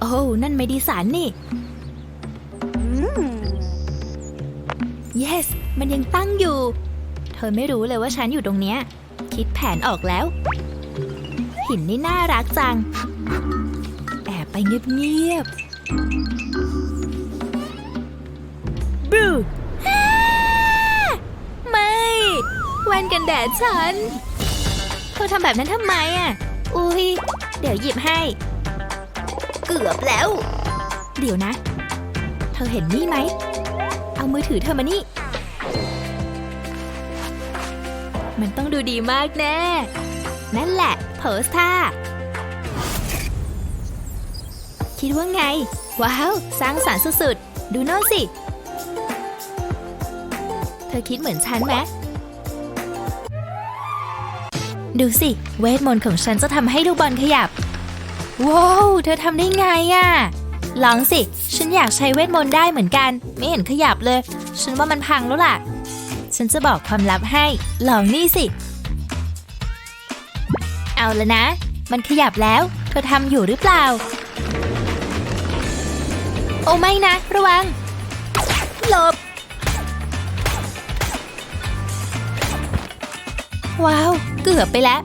โอ้นั่นไม่ดีสันนี่ yes มันยังตั้งอยู่ เธอไม่รู้เลยว่าฉันอยู่ตรงเนี้ย คิดแผนออกแล้ว หินนี่น่ารักจัง แอบไปเงียบๆบรูไม่แว่นกันแดดฉัน เธอทำแบบนั้นทำไมอะ อุ้ย เดี๋ยวหยิบให้ เกือบแล้ว เดี๋ยวนะ เธอเห็นนี่ไหม เอามือถือเธอมานี่ มันต้องดูดีมากแน่ นั่นแหละโพสท่าคิดว่าไง ว้าว สร้างสารรค์สุดๆ ดูโน่นสิ เธอคิดเหมือนฉันไหมดูสิ เวทมนต์ของฉันจะทำให้ลูกบอลขยับ ว้าว เธอทำได้ไงอะ่ะ ลองสิ ฉันอยากใช้เวทมนต์ได้เหมือนกัน ไม่เห็นขยับเลย ฉันว่ามันพังแล้วล่ะ ฉันจะบอกความลับให้ ลองนี่สิ เอาละนะ มันขยับแล้ว เธอทำอยู่หรือเปล่า โอ้ไม่นะ ระวัง หลบ ว้าว เกือบไปแล้ว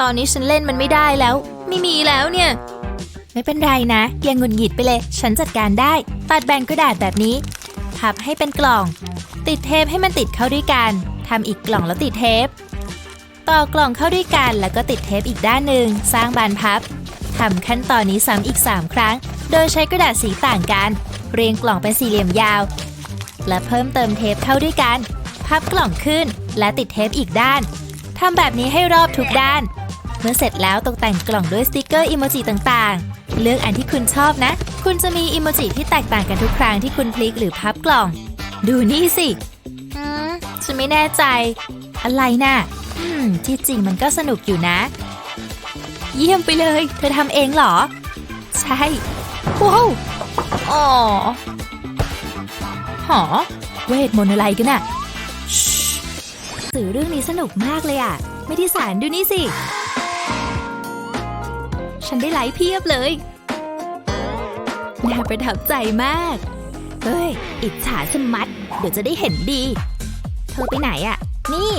ตอนนี้ฉันเล่นมันไม่ได้แล้ว ไม่มีแล้วเนี่ย ไม่เป็นไรนะอย่างหงุดหงิดไปเลย ฉันจัดการได้ ตัดแบ่งกระดาษแบบนี้ พับให้เป็นกล่อง ติดเทปให้มันติดเข้าด้วยกันทำอีกกล่องแล้วติดเทป ต่อกล่องเข้าด้วยกันแล้วก็ติดเทปอีกด้านหนึ่งสร้างบานพับทำขั้นตอนนี้ซ้ำอีก 3 ครั้ง โดยใช้กระดาษสีต่างกัน เรียงกล่องเป็นสี่เหลี่ยมยาว และเพิ่มเติมเทปเข้าด้วยกัน พับกล่องขึ้นและติดเทปอีกด้านทำแบบนี้ให้รอบทุกด้าน เมื่อเสร็จแล้วตกแต่งกล่องด้วยสติกเกอร์อิโมจิต่างๆ เลือกอันที่คุณชอบนะ คุณจะมีอิโมจิที่แตกต่างกันทุกครั้งที่คุณพลิกหรือพับกล่อง ดูนี่สิอืมฉันไม่แน่ใจ อะไรน่ะอืม ที่จริงมันก็สนุกอยู่นะ เยี่ยมไปเลย เธอทำเองเหรอ ใช่ว้าวอ๋อหอเวทมนต์อะไรกันน่ะสื่อเรื่องนี้สนุกมากเลยอะ ไม่ที่สารดูนี่สิ ฉันได้ไลค์เพียบเลย น่าประทับใจมาก เฮ้ย อิจฉาชะมัด เดี๋ยวจะได้เห็นดี เธอไปไหนอะนี่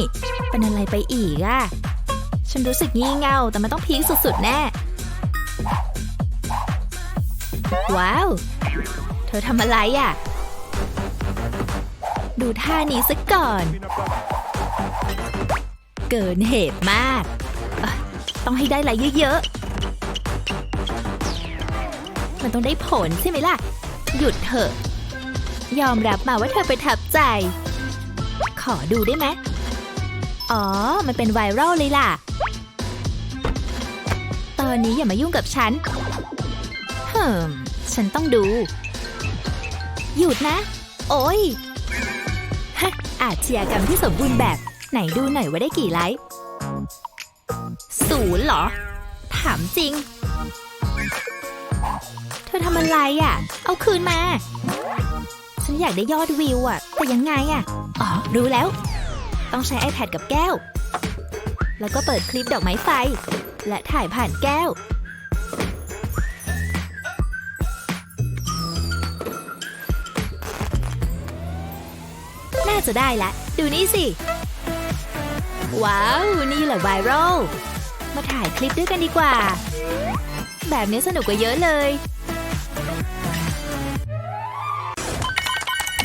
เป็นอะไรไปอีกอะฉันรู้สึกงี่เง่าแต่มันต้องพีคสุดๆแน่ ว้าว เธอทำอะไรอะดูท่านี้ซะก่อน เกินเหตุมาก ต้องให้ได้อะไรเยอะๆ มันต้องได้ผลใช่ไหมล่ะ หยุดเถอะ ยอมรับมาว่าเธอไปทับใจ ขอดูได้ไหม อ๋อ มันเป็นไวรัลเลยล่ะ ตอนนี้อย่ามายุ่งกับฉันเฮิมฉันต้องดู หยุดนะ โอ้ยฮะอาชญากรรมที่สมบูรณ์แบบ ไหนดูหน่อยว่าได้กี่ไลค์ศูนย์เหรอ ถามจริง อทำอะไรอะ เอาคืนมา ฉันอยากได้ยอดวิวอะ แต่ยังไงอะ อ๋อ รู้แล้ว ต้องใช้ iPad กับแก้ว แล้วก็เปิดคลิปดอกไม้ไฟ และถ่ายผ่านแก้ว น่าจะได้ละ ดูนี่สิ ว้าว นี่แหละไวรัล มาถ่ายคลิปด้วยกันดีกว่า แบบนี้สนุกกว่าเยอะเลย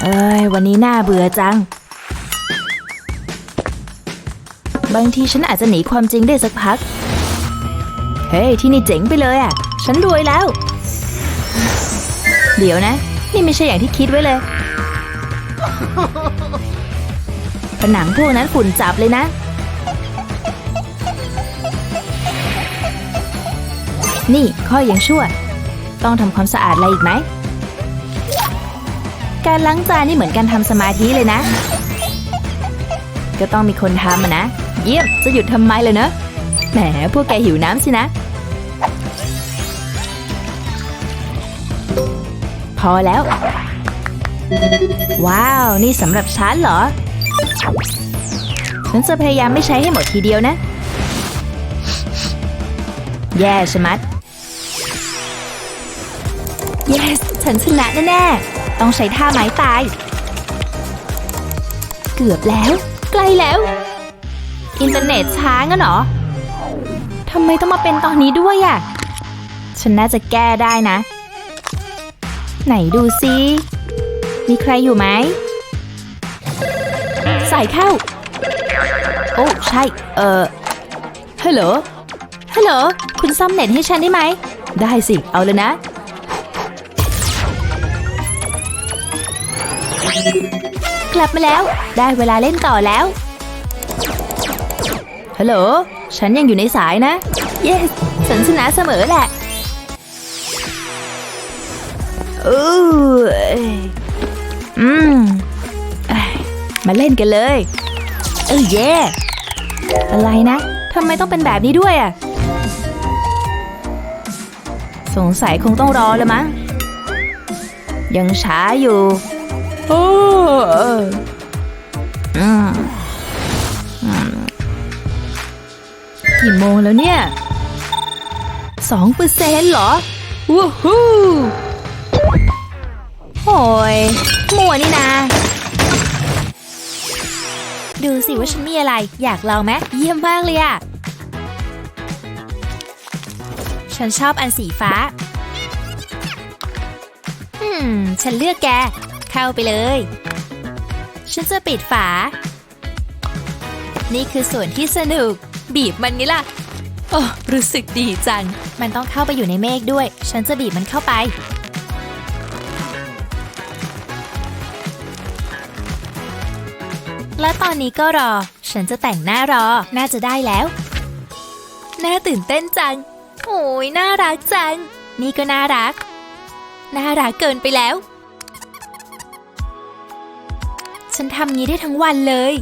เอ้ย วันนี้น่าเบื่อจัง บางทีฉันอาจจะหนีความจริงได้สักพัก เฮ้ย ที่นี่เจ๋งไปเลยอะ ฉันรวยแล้ว เดี๋ยวนะ นี่ไม่ใช่อย่างที่คิดไว้เลยผนังพวกนั้นฝุ่นจับเลยนะ นี่ข้อยังชั่ว ต้องทำความสะอาดอะไรอีกไหม การล้างจานนี่เหมือนการทำสมาธิเลยนะ ก็ต้องมีคนทำนะ เยี่ยมจะหยุดทำไมเลยเนอะแหมพวกแกหิวน้ำสินะ พอแล้ว ว้าว นี่สำหรับฉันเหรอ ฉันจะพยายามไม่ใช้ให้หมดทีเดียวนะ แย่ชะมัด yes ฉันชนะแน่ๆ ต้องใช้ท่าไม้ตาย เกือบแล้ว ใกล้แล้ว อินเทอร์เน็ตช้างั้นเหรอทำไมต้องมาเป็นตอนนี้ด้วยอะฉันน่าจะแก้ได้นะ ไหนดูซิมีใครอยู่ไหมใส่เข้า โอ้ใช่ เออฮัลโหลฮัลโหลคุณซ่อมเน็ตให้ฉันได้ไหม ได้สิ เอาเลยนะ กลับมาแล้ว ได้เวลาเล่นต่อแล้ว ฮัลโหล ฉันยังอยู่ในสายนะ yes ฉันชนะเสมอแหละอู้อืมเอ้ยมาเล่นกันเลย เออเย่อะไรนะ ทำไมต้องเป็นแบบนี้ด้วยอะ สงสัยคงต้องรอแล้วมั้ง ยังช้าอยู่ โอ้กี่โมงแล้วเนี่ยสองเปอร์เซ็นต์เหรอวู้ฮู้โอ้ยมัวนี่นาดูสิว่าฉันมีอะไร อยากลองไหมเยี่ยมมากเลยอะฉันชอบอันสีฟ้า อืม ฉันเลือกแก เข้าไปเลย ฉันจะปิดฝา นี่คือส่วนที่สนุก บีบมันงี้ล่ะ โอ้ รู้สึกดีจัง มันต้องเข้าไปอยู่ในเมฆด้วย ฉันจะบีบมันเข้าไป และตอนนี้ก็รอ ฉันจะแต่งหน้ารอ น่าจะได้แล้ว น่าตื่นเต้นจัง โอ้ยน่ารักจัง นี่ก็น่ารัก น่ารักเกินไปแล้ว ฉันทำงี้ได้ทั้งวันเลย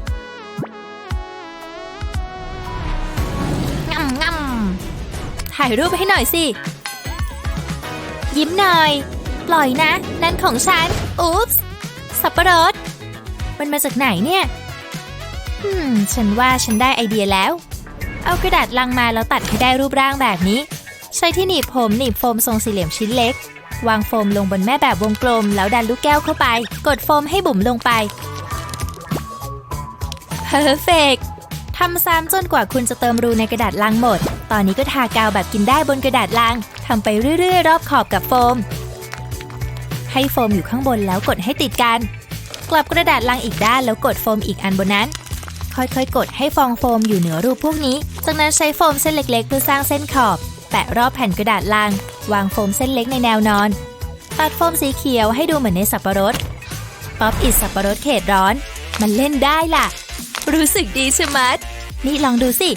ง่ำง่ำถ่ายรูปให้หน่อยสิ ยิ้มหน่อย ปล่อยนะ นั่นของฉัน อุ๊ปส์สับปะรด มันมาจากไหนเนี่ยอืม ฉันว่าฉันได้ไอเดียแล้ว เอากระดาษลังมาแล้วตัดให้ได้รูปร่างแบบนี้ ใช้ที่หนีบผมหนีบโฟมทรงสี่เหลี่ยมชิ้นเล็ก วางโฟมลงบนแม่แบบวงกลม แล้วดันลูกแก้วเข้าไป กดโฟมให้บุ๋มลงไป Perfect ทำซ้ำจนกว่าคุณจะเติมรูในกระดาษลังหมด ตอนนี้ก็ทากาวแบบกินได้บนกระดาษลังทำไปเรื่อยๆ รอบขอบกับโฟม ให้โฟมอยู่ข้างบนแล้วกดให้ติดกัน กลับกระดาษลังอีกด้านแล้วกดโฟมอีกอันบนนั้น ค่อยๆ กดให้ฟองโฟมอยู่เหนือรูปพวกนี้ จากนั้นใช้โฟมเส้นเล็กๆ เพื่อสร้างเส้นขอบ แปะรอบแผ่นกระดาษลัง วางโฟมเส้นเล็กในแนวนอน ตัดโฟมสีเขียวให้ดูเหมือนในสับปะรด ป๊อปอิดสับปะรดเขตร้อน มันเล่นได้ล่ะ รู้สึกดีใช่ไหมนี่ลองดูสิ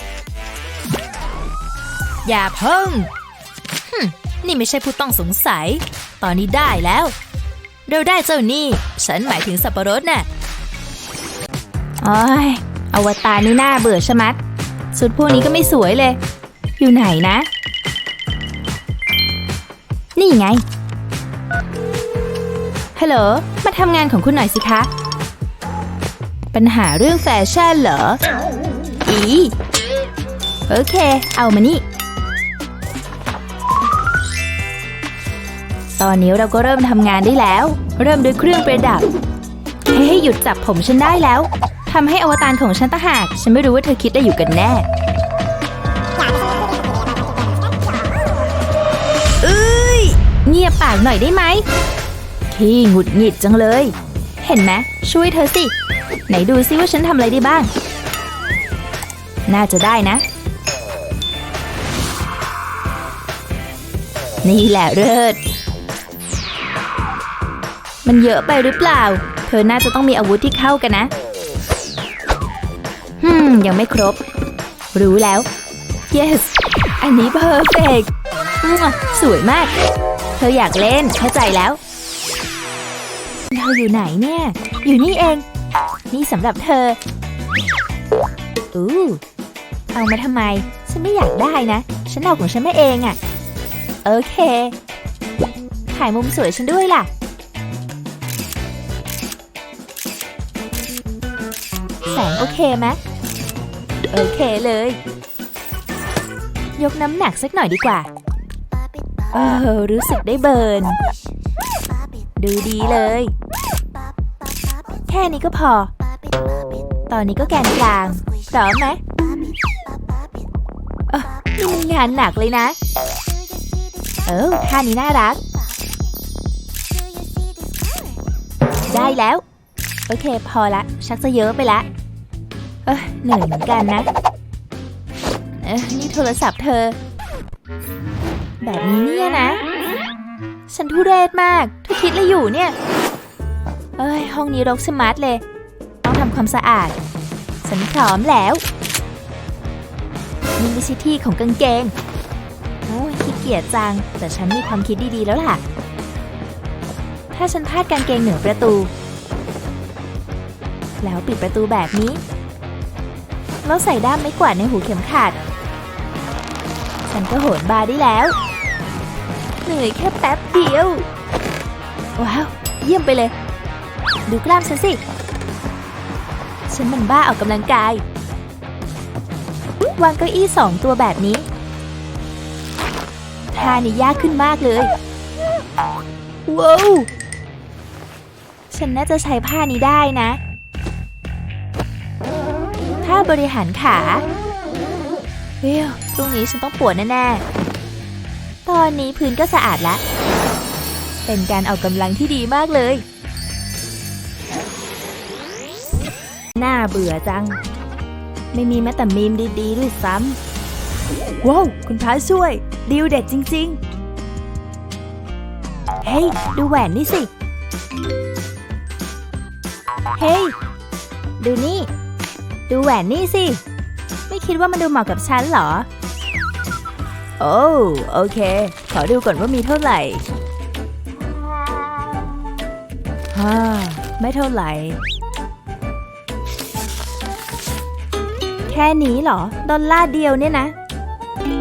อย่าเพิ่งหึนี่ไม่ใช่ผู้ต้องสงสัย ตอนนี้ได้แล้ว เราได้เจ้านี่ ฉันหมายถึงสับปะรดน่ะโอ้ยอวตารนี่น่าเบื่อชะมัดสุดพวกนี้ก็ไม่สวยเลย อยู่ไหนนะ นี่ไงฮัลโหลมาทำงานของคุณหน่อยสิคะ ปัญหาเรื่องแฟชั่นเหรอ อี โอเค เอามานี่ ตอนนี้เราก็เริ่มทำงานได้แล้ว เริ่มด้วยเครื่องประดับให้ให้หยุดจับผมฉันได้แล้ว ทำให้อวตารของฉันตะหาก ฉันไม่รู้ว่าเธอคิดได้อยู่กันแน่เอ้ย เงียบปากหน่อยได้ไหมขี้หงุดหงิดจังเลย เห็นไหมช่วยเธอสิ ไหนดูซิว่าฉันทำอะไรได้บ้าง น่าจะได้นะ นี่แหละเลิศมันเยอะไปหรือเปล่า เธอน่าจะต้องมีอาวุธที่เข้ากันนะฮึมยังไม่ครบ รู้แล้ว yes อันนี้ perfect มั่วสวยมาก เธออยากเล่นเข้าใจแล้วเธออยู่ไหนเนี่ย อยู่นี่เอง นี่สำหรับเธอ อู้เอามาทำไม ฉันไม่อยากได้นะ ฉันเอาของฉันมาเองอะ่ะ โอเค ถ่ายมุมสวยฉันด้วยล่ะ แสงโอเคไหมโอเคเลย ยกน้ำหนักสักหน่อยดีกว่า เออ รู้สึกได้เบิร์น ดูดีเลย แค่นี้ก็พอ ตอนนี้ก็แกนกลางพร้อมไหมเอ้อนี่มันงานหนักเลยนะ เออท่านี้น่ารัก ได้แล้ว โอเค พอละ ชักจะเยอะไปละ เอ้ยเหนื่อยเหมือนกันนะ เอ้ยนี่โทรศัพท์เธอ แบบนี้เนี่ยนะ ฉันทุเรศมากทุกคิดเลยอยู่เนี่ย เอ้ย ห้องนี้รกสมาร์ทเลย ต้องทำความสะอาด ฉันพร้อมแล้วนี่ไม่ใช่ที่ของกางเกง โอ้ยขี้เกียจจัง แต่ฉันมีความคิดดีๆแล้วล่ะ ถ้าฉันพาดกางเกงเหนือประตู แล้วปิดประตูแบบนี้ แล้วใส่ด้ามไม้กวาดในหูเข็มขัด ฉันก็โหนบาร์ได้แล้ว เหนื่อยแค่แป๊บเดียว ว้าว เยี่ยมไปเลย ดูกล้ามฉันสิ ฉันมันบ้าออกกำลังกาย วางเก้าอี้สองตัวแบบนี้ท่านี่ยากขึ้นมากเลย ว้าว ฉันน่าจะใช้ผ้านี้ได้นะ ถ้าบริหารขาเฮ้ยพรุ่งนี้ฉันต้องปวดแน่ๆ ตอนนี้พื้นก็สะอาดแล้วเป็นการออกกำลังที่ดีมากเลย น่าเบื่อจัง ไม่มีแม้แต่มีมดีๆด้วยซ้ำว้าว คุณพระช่วย ดีลเด็ดจริง ๆ เฮ้ย ดูแหวนนี่สิ เฮ้ย ดูนี่ ดูแหวนนี่สิ ไม่คิดว่ามันดูเหมาะกับฉันเหรอ โอ้โอเค ขอดูก่อนว่ามีเท่าไหร่ฮ่าไม่เท่าไหร่ แค่นี้เหรอ ดอลลาร์เดียวเนี่ยนะ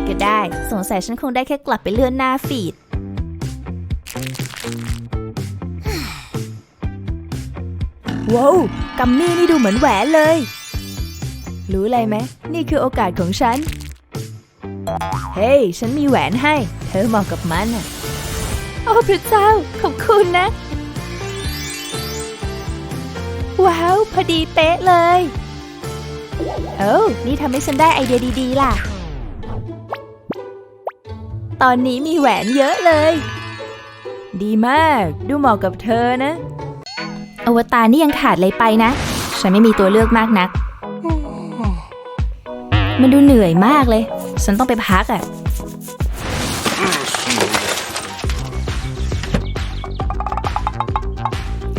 ก็ได้ สงสัยฉันคงได้แค่กลับไปเลื่อนหน้าฟีด ว้าวกัมมี่นี่ดูเหมือนแหวนเลย รู้อะไรไหม นี่คือโอกาสของฉัน เฮ้ยฉันมีแหวนให้ เธอเหมาะกับมันอะโอ้พระเจ้า ขอบคุณนะ ว้าว พอดีเป๊ะเลย เอ้นี่ทำให้ฉันได้ไอเดียดีๆ ล่ะ ตอนนี้มีแหวนเยอะเลย ดีมาก ดูเหมาะกับเธอนะ อวตารนี่ยังขาดอะไรไปนะ ฉันไม่มีตัวเลือกมากนัก มันดูเหนื่อยมากเลย ฉันต้องไปพักอะ่ะ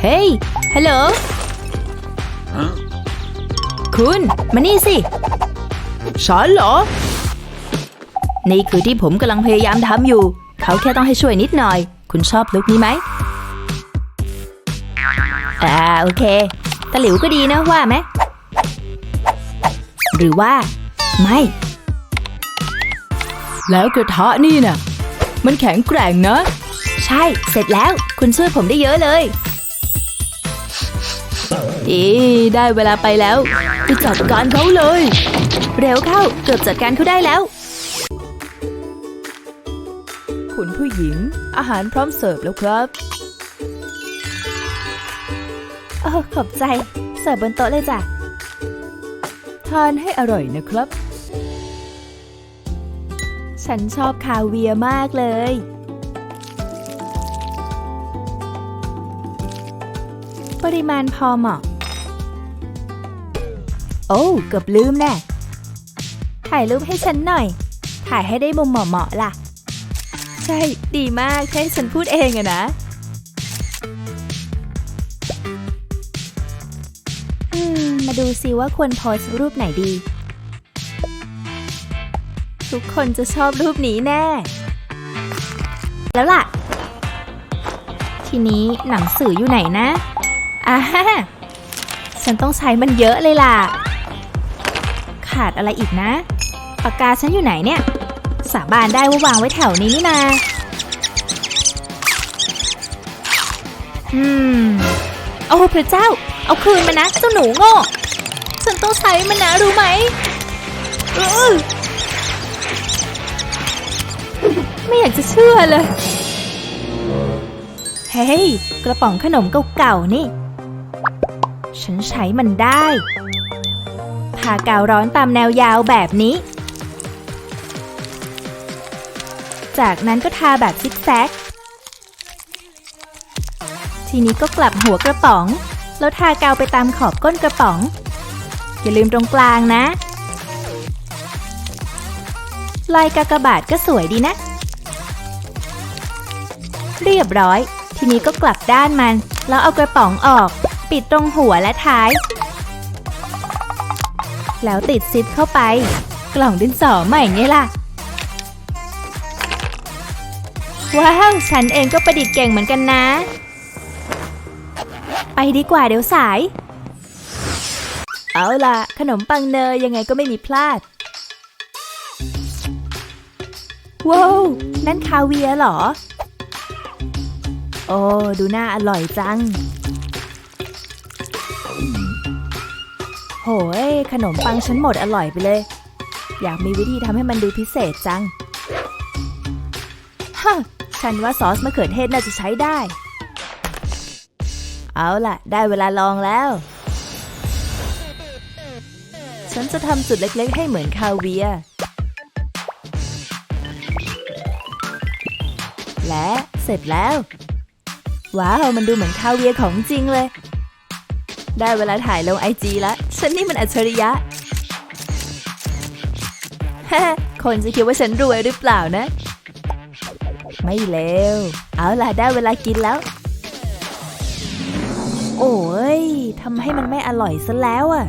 เฮ้ย ฮัลโหล คุณมานี่สิ ฉันเหรอ นี่คือที่ผมกำลังพยายามทำอยู่ เขาแค่ต้องให้ช่วยนิดหน่อย คุณชอบลุคนี้ไหมอ่าโอเคตะหลิวก็ดีนะว่าไหม หรือว่า ไม่ แล้วกระทะนี่น่ะ มันแข็งแกร่งนะ ใช่เสร็จแล้ว คุณช่วยผมได้เยอะเลย อีได้เวลาไปแล้วไปจัดการเขาเลย เร็วเข้าเกือบจัดการเขาได้แล้ว คุณผู้หญิง อาหารพร้อมเสิร์ฟแล้วครับโอ้ขอบใจ เสิร์ฟบนโต๊ะเลยจ้ะ ทานให้อร่อยนะครับ ฉันชอบคาเวียร์มากเลยปริมาณพอเหมาะ โอ้เกือบลืมแน่ถ่ายรูปให้ฉันหน่อย ถ่ายให้ได้มุมเหมาะๆล่ะ ใช่ ดีมากแค่ฉันพูดเองอะนะ อืม มาดูซิว่าควรโพสรูปไหนดี ทุกคนจะชอบรูปนี้แน่ แล้วล่ะ ทีนี้หนังสืออยู่ไหนนะอ่าฮะฉันต้องใช้มันเยอะเลยล่ะ ขาดอะไรอีกนะ ปากกาฉันอยู่ไหนเนี่ย สาบานได้ว่าวางไว้แถวนี้นี่นา อืม โอ้พระเจ้า เอาคืนมานะเจ้าหนูโง่ ฉันต้องใช้มันนะรู้ไหมเออไม่อยากจะเชื่อเลย เฮ้ย กระป๋องขนมเก่าๆนี่ ฉันใช้มันได้ ทากาวร้อนตามแนวยาวแบบนี้ จากนั้นก็ทาแบบซิกแซก ทีนี้ก็กลับหัวกระป๋อง แล้วทากาวไปตามขอบก้นกระป๋อง อย่าลืมตรงกลางนะ ลายกากบาทก็สวยดีนะ เรียบร้อย ทีนี้ก็กลับด้านมัน แล้วเอากระป๋องออก ปิดตรงหัวและท้าย แล้วติดซิปเข้าไป กล่องดินสอใหม่ไงล่ะ ว้าว ฉันเองก็ประดิษฐ์เก่งเหมือนกันนะ ไปดีกว่าเดี๋ยวสาย เอาล่ะ ขนมปังเนยยังไงก็ไม่มีพลาด ว้าว นั่นคาเวียเหรอ โอ้ ดูน่าอร่อยจัง โหยขนมปังฉันหมดอร่อยไปเลย อยากมีวิธีทำให้มันดูพิเศษจังฮะฉันว่าซอสมะเขือเทศน่าจะใช้ได้ เอาล่ะ ได้เวลาลองแล้ว ฉันจะทำจุดเล็กๆ ให้เหมือนคาเวีย และเสร็จแล้ว ว้าว มันดูเหมือนคาเวียของจริงเลย ได้เวลาถ่ายลงไอจีแล้วฉันนี่มันอัจฉริยะฮคนจะคิดว่าฉันรวยหรือเปล่านะ ไม่เลวเอาล่ะได้เวลากินแล้ว โอ้ยทำให้มันไม่อร่อยซะแล้วอะ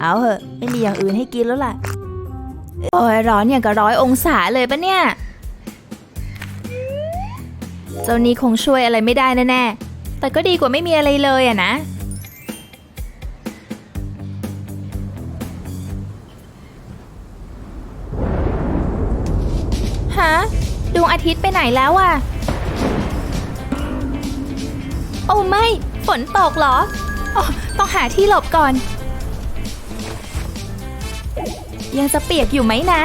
เอาเหอะ ไม่มีอย่างอื่นให้กินแล้วล่ะ โอ้ยร้อนอย่างกับร้อยองศาเลยปะเนี่ย เจ้านี้คงช่วยอะไรไม่ได้แน่ๆแต่ก็ดีกว่าไม่มีอะไรเลยอะนะ ดวงอาทิตย์ไปไหนแล้วอะโอ้ไม่ ฝนตกเหรออต้องหาที่หลบก่อน ยังจะเปียกอยู่ไหมนะ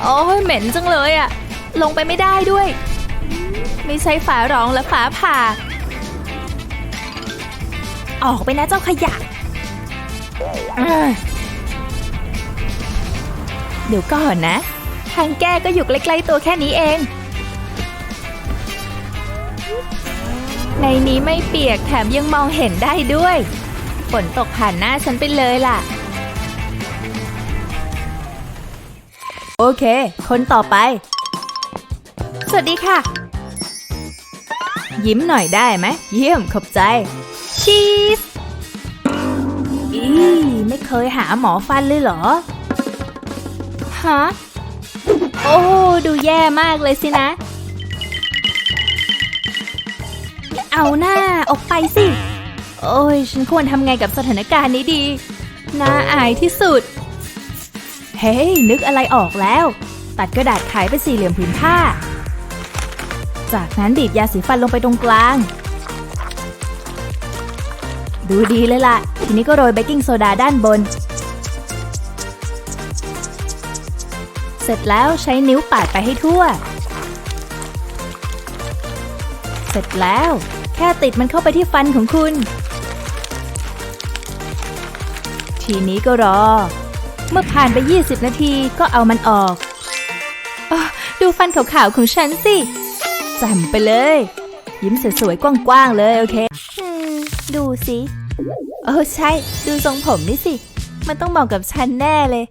โอ้ยเหม็นจังเลยอะลงไปไม่ได้ด้วย ไม่ใช่ฝาร้องและฝาผ่า ออกไปนะเจ้าขยะเดี๋ยวก่อนนะ ทางแก้ก็อยู่ใกล้ๆตัวแค่นี้เอง ในนี้ไม่เปียกแถมยังมองเห็นได้ด้วย ฝนตกผ่านหน้าฉันไปเลยล่ะ โอเค คนต่อไป สวัสดีค่ะ ยิ้มหน่อยได้ไหม เยี่ยมขอบใจ ชีสอีไม่เคยหาหมอฟันเลยเหรอ ฮะ โอ้ดูแย่มากเลยสินะ เอาหน้าออกไปสิ โอ้ยฉันควรทำไงกับสถานการณ์นี้ดี น่าอายที่สุด เฮ้ยนึกอะไรออกแล้ว ตัดกระดาษขายเป็นสี่เหลี่ยมผืนผ้า จากนั้นบีบยาสีฟันลงไปตรงกลาง ดูดีเลยล่ะ ทีนี้ก็โรยเบกกิ้งโซดาด้านบน เสร็จแล้วใช้นิ้วปาดไปให้ทั่ว เสร็จแล้ว แค่ติดมันเข้าไปที่ฟันของคุณ ทีนี้ก็รอ เมื่อผ่านไป 20 นาทีก็เอามันออกออดูฟันขาวๆของฉันสิแจ่มไปเลย ยิ้มสวยๆกว้างๆเลยโอเคอืมดูสิ โอ้ใช่ ดูทรงผมนี่สิ มันต้องเหมาะกับฉันแน่เลย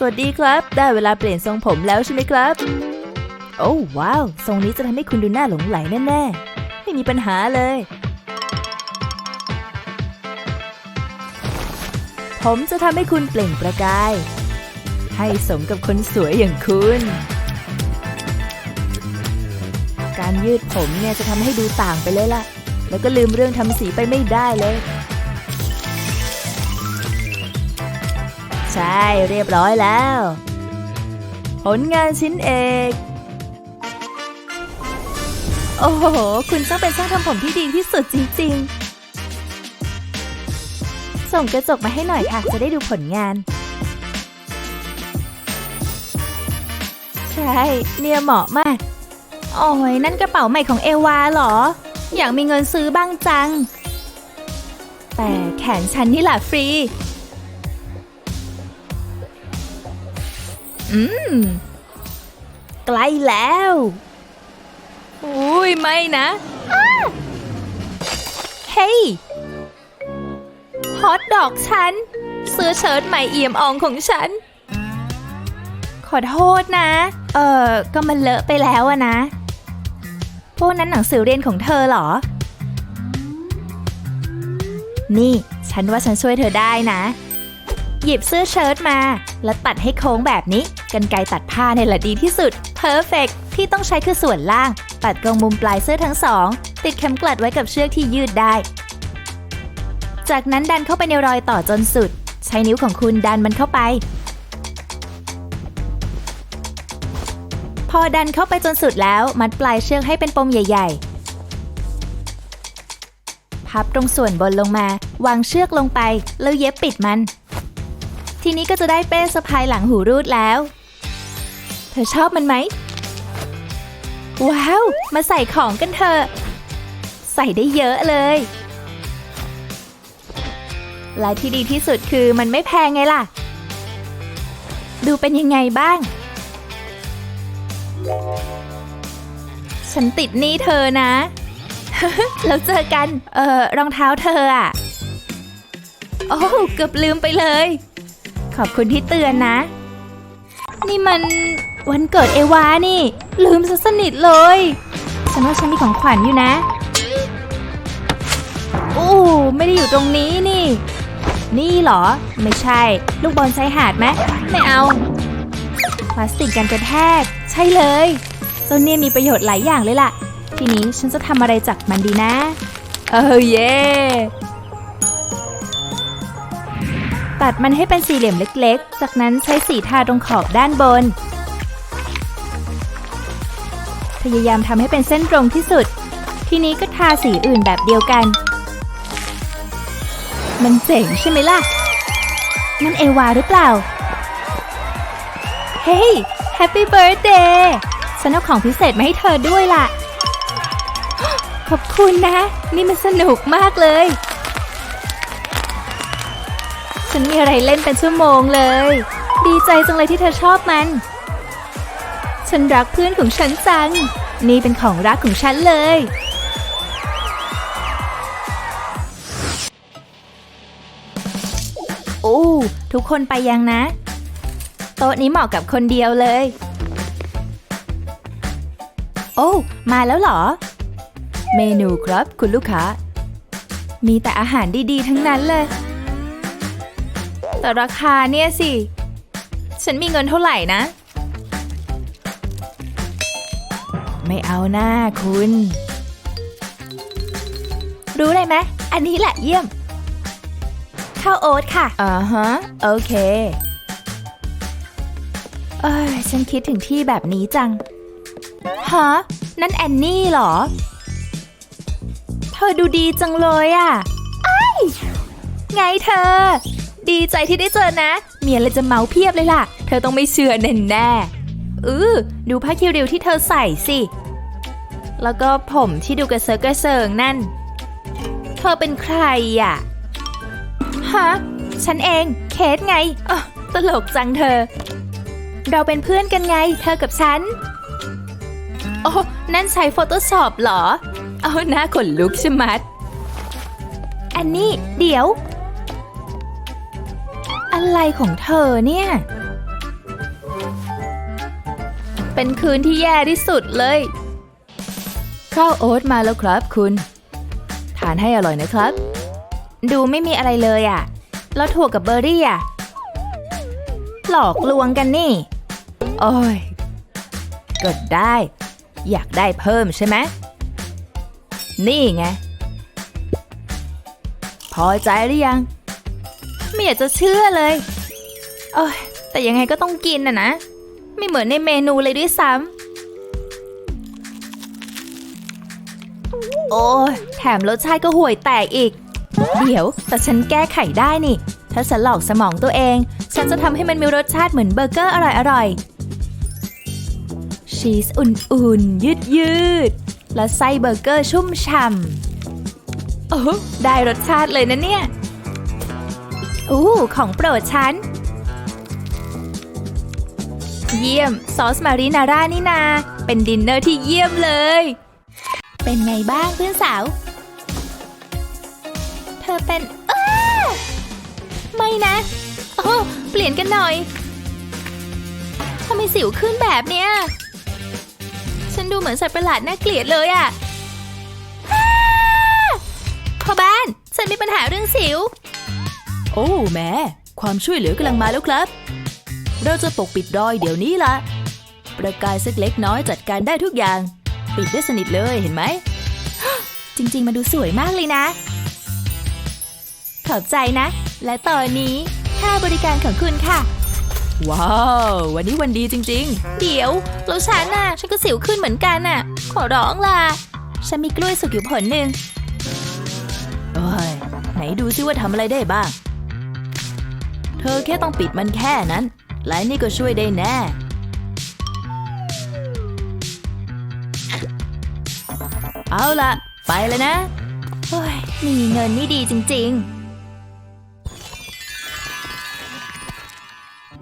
สวัสดีครับ ได้เวลาเปลี่ยนทรงผมแล้วใช่ไหมครับ โอ้ว้าว ทรงนี้จะทำให้คุณดูน่าหลงไหลแน่ๆ ไม่มีปัญหาเลย ผมจะทำให้คุณเปล่งประกาย ให้สมกับคนสวยอย่างคุณ การยืดผมเนี่ยจะทำให้ดูต่างไปเลยล่ะ แล้วก็ลืมเรื่องทำสีไปไม่ได้เลย ใช่เรียบร้อยแล้ว ผลงานชิ้นเอก โอ้โห คุณต้องเป็นช่างทำผมที่ดีที่สุดจริง ๆ ส่งกระจกมาให้หน่อยค่ะ จะได้ดูผลงาน ใช่ เนี่ยเหมาะมาก โอ้ยนั่นกระเป๋าใหม่ของเอวาเหรอ อยากมีเงินซื้อบ้างจัง แต่แขนฉันนี่แหละฟรี อืม ใกล้แล้ว อุ้ยไม่นะอ้าเฮ้ย ฮอตดอกฉัน เสื้อเชิ้ตใหม่เอี่ยมอ่องของฉัน ขอโทษนะ เออก็มันเลอะไปแล้วอะนะ พวกนั้นหนังสือเรียนของเธอเหรอ นี่ ฉันว่าฉันช่วยเธอได้นะ หยิบเสื้อเชิ้ตมา แล้วตัดให้โค้งแบบนี้ กันไกตัดผ้าเนี่ยแหละดีที่สุด Perfect ที่ต้องใช้คือส่วนล่าง ตัดตรงมุมปลายเสื้อทั้งสองติดเข็มกลัดไว้กับเชือกที่ยืดได้ จากนั้นดันเข้าไปในรอยต่อจนสุด ใช้นิ้วของคุณดันมันเข้าไป พอดันเข้าไปจนสุดแล้วมัดปลายเชือกให้เป็นปมใหญ่ ๆ พับตรงส่วนบนลงมา วางเชือกลงไป แล้วเย็บปิดมัน ทีนี้ก็จะได้เป้สะพายหลังหูรูดแล้ว เธอชอบมันไหม ว้าว มาใส่ของกันเถอะใส่ได้เยอะเลย และที่ดีที่สุดคือมันไม่แพงไงล่ะ ดูเป็นยังไงบ้าง ฉันติดนี้เธอนะ แล้วเจอกัน เอ่อรองเท้าเธออะโอ้เกือบลืมไปเลย ขอบคุณที่เตือนนะ นี่มันวันเกิดเอวานี่ ลืมซะสนิทเลยฉันว่าฉันมีของขวัญอยู่นะ โอ้ไม่ได้อยู่ตรงนี้นี่ นี่เหรอ ไม่ใช่ ลูกบอลชายหาดไหมไม่เอา พลาสติกกันกระแทก ใช่เลยต้นเนี่ยมีประโยชน์หลายอย่างเลยล่ะ ทีนี้ฉันจะทำอะไรจากมันดีนะ เออเย่ ตัดมันให้เป็นสี่เหลี่ยมเล็กๆ จากนั้นใช้สีทาตรงขอบด้านบน พยายามทำให้เป็นเส้นตรงที่สุด ทีนี้ก็ทาสีอื่นแบบเดียวกัน มันเจ๋งใช่ไหมล่ะ นั่นเอวาหรือเปล่า เฮ้ยแฮปปี้เบิร์ a เดย์ฉันเอาของพิเศษมาให้เธอด้วยล่ะ ขอบคุณนะ นี่มันสนุกมากเลย ฉันมีอะไรเล่นเป็นชั่วโมงเลย ดีใจจังเลยที่เธอชอบมัน ฉันรักเพื่อนของฉันจัง นี่เป็นของรักของฉันเลย โอ้ทุกคนไปยังนะ โต๊ะนี้เหมาะกับคนเดียวเลย โอ้ มาแล้วเหรอ เมนูครับคุณลูกค้า มีแต่อาหารดีๆ ทั้งนั้นเลย แต่ราคาเนี่ยสิ ฉันมีเงินเท่าไหร่นะ ไม่เอาหน้าคุณ รู้เลยไหมอันนี้แหละเยี่ยม ข้าวโอ๊ตค่ะ อ่าฮะ โอเค เอ้ยฉันคิดถึงที่แบบนี้จัง ฮะ นั่นแอนนี่เหรอ เธอดูดีจังเลยอะ่ะไอ้ายไงเธอ ดีใจที่ได้เจอนะ เมียเลยจะเมาเพียบเลยล่ะ เธอต้องไม่เชื่อแน่แน่อือดูผ้าคิริวที่เธอใส่สิ แล้วก็ผมที่ดูกระเซาะกระเซิงนั่น เธอเป็นใครอะ ฮะ ฉันเอง เคสไงอะตลกจังเธอ เราเป็นเพื่อนกันไง เธอกับฉัน โอ้ นั่นใช้ Photoshop เหรอ เอาหน้าขนลุกใช่มัดอันนี้เดี๋ยว อะไรของเธอเนี่ย เป็นคืนที่แย่ที่สุดเลย ข้าวโอ๊ตมาแล้วครับคุณทานให้อร่อยนะครับ ดูไม่มีอะไรเลยอะ่ะ แล้วถั่วกับเบอร์รี่อะ หลอกลวงกันนี่ โอ้ยก็ได้ อยากได้เพิ่มใช่ไหม นี่ไง พอใจหรือยัง ไม่อยากจะเชื่อเลยโอ้ยแต่ยังไงก็ต้องกินน่ะนะ ไม่เหมือนในเมนูเลยด้วยซ้ำโอ้ยแถมรสชาติก็ห่วยแตกอีก เดี๋ยว แต่ฉันแก้ไขได้นี่ ถ้าฉันหลอกสมองตัวเอง ฉันจะทำให้มันมีรสชาติเหมือนเบอร์เกอร์อร่อยๆ ชีสอุ่นๆ ยืดยืดๆและไส้เบอร์เกอร์ชุ่มฉ่ำโอ้ได้รสชาติเลยนะเนี่ย อู้ของโปรดฉัน เยี่ยม ซอสมารินาร่านี่นา เป็นดินเนอร์ที่เยี่ยมเลย เป็นไงบ้างเพื่อนสาว เธอเป็นอ้าไม่นะ โอ้เปลี่ยนกันหน่อยทำไมสิวขึ้นแบบเนี้ย ฉันดูเหมือนสัตว์ประหลาดน่าเกลียดเลยอะอ้าพ่อบ้าน ฉันมีปัญหาเรื่องสิว อ้แม่ความช่วยเหลือกำลังมาแล้วครับ เราจะปกปิดรอยเดี๋ยวนี้ละประกายสักเล็กน้อยจัดการได้ทุกอย่าง ปิดได้สนิทเลยเห็นไหม จริง ๆมาดูสวยมากเลยนะ ขอบใจนะ และตอนนี้ค่าบริการของคุณค่ะ ว้าว วันนี้วันดีจริงเดี๋ยวแล้วฉันน่ะ ฉันก็สิวขึ้นเหมือนกันน่ะ ขอร้องล่ะ ฉันมีกล้วยสุกอยู่ผลหนึ่งๆเอ้ยไหนดูซิว่าทำอะไรได้บ้าง เธอแค่ต้องปิดมันแค่นั้น และนี่ก็ช่วยได้แน่ เอาละไปแล้วนะ โอ้ย มีเงินนี่ดีจริง ๆ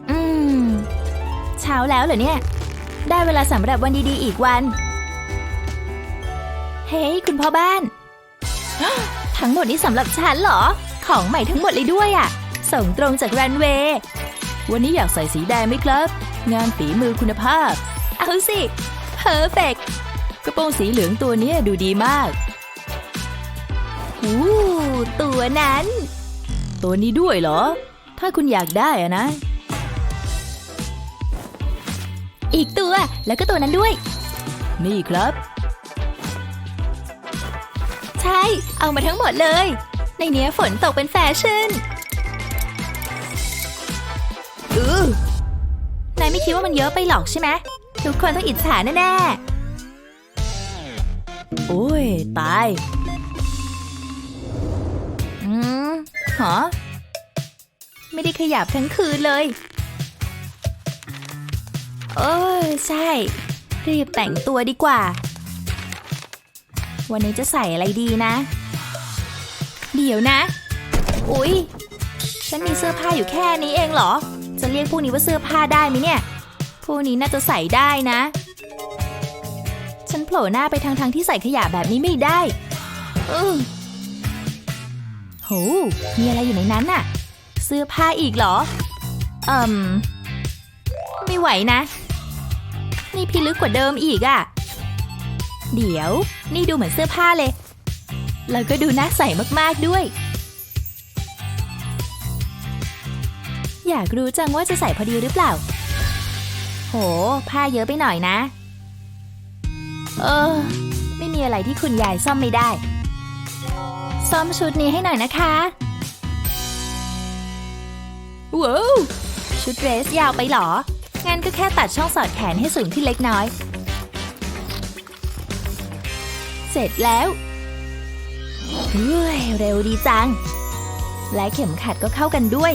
อืม เช้าแล้วเหรอเนี่ย ได้เวลาสำหรับวันดีๆ อีกวัน เฮ้ย คุณพ่อบ้าน ทั้งหมดนี้สำหรับฉันเหรอ ของใหม่ทั้งหมดเลยด้วยอะ่ะ ส่งตรงจากรันเวย์วันนี้อยากใส่สีแดงไหมครับ งานฝีมือคุณภาพ เอาสิเพอร์เฟกกระโปรงสีเหลืองตัวนี้ดูดีมากอู้ตัวนั้น ตัวนี้ด้วยเหรอ ถ้าคุณอยากได้อะนะ อีกตัวแล้วก็ตัวนั้นด้วย นี่ครับ ใช่ เอามาทั้งหมดเลย ในเนี้ยฝนตกเป็นแฟชั่น อือนายไม่คิดว่ามันเยอะไปหรอกใช่ไหมทุกคนต้องอิจฉาแน่โอ้ย ตาย อืมหรอไม่ได้ขยับทั้งคืนเลย เออใช่ รีบแต่งตัวดีกว่า วันนี้จะใส่อะไรดีนะ เดี๋ยวนะ อุ๊ย ฉันมีเสื้อผ้าอยู่แค่นี้เองเหรอ จะเรียกพวกนี้ว่าเสื้อผ้าได้ไหมเนี่ย พวกนี้น่าจะใส่ได้นะ ฉันโผล่หน้าไปทางทางๆที่ใส่ขยะแบบนี้ไม่ได้อือโห มีอะไรอยู่ในนั้นน่ะ เสื้อผ้าอีกเหรอ เอ่มไม่ไหวนะ นี่พี่ลึกกว่าเดิมอีกอะ่ะ เดี๋ยว นี่ดูเหมือนเสื้อผ้าเลย แล้วก็ดูน่าใส่มากๆด้วย อยากรู้จังว่าจะใส่พอดีหรือเปล่า โห ผ้าเยอะไปหน่อยนะ เออ ไม่มีอะไรที่คุณยายซ่อมไม่ได้ ซ่อมชุดนี้ให้หน่อยนะคะว้าวชุดเดรสยาวไปหรอ งั้นก็แค่ตัดช่องสอดแขนให้สูงขึ้นเล็กน้อย เสร็จแล้วเฮ้ยเร็วดีจัง และเข็มขัดก็เข้ากันด้วย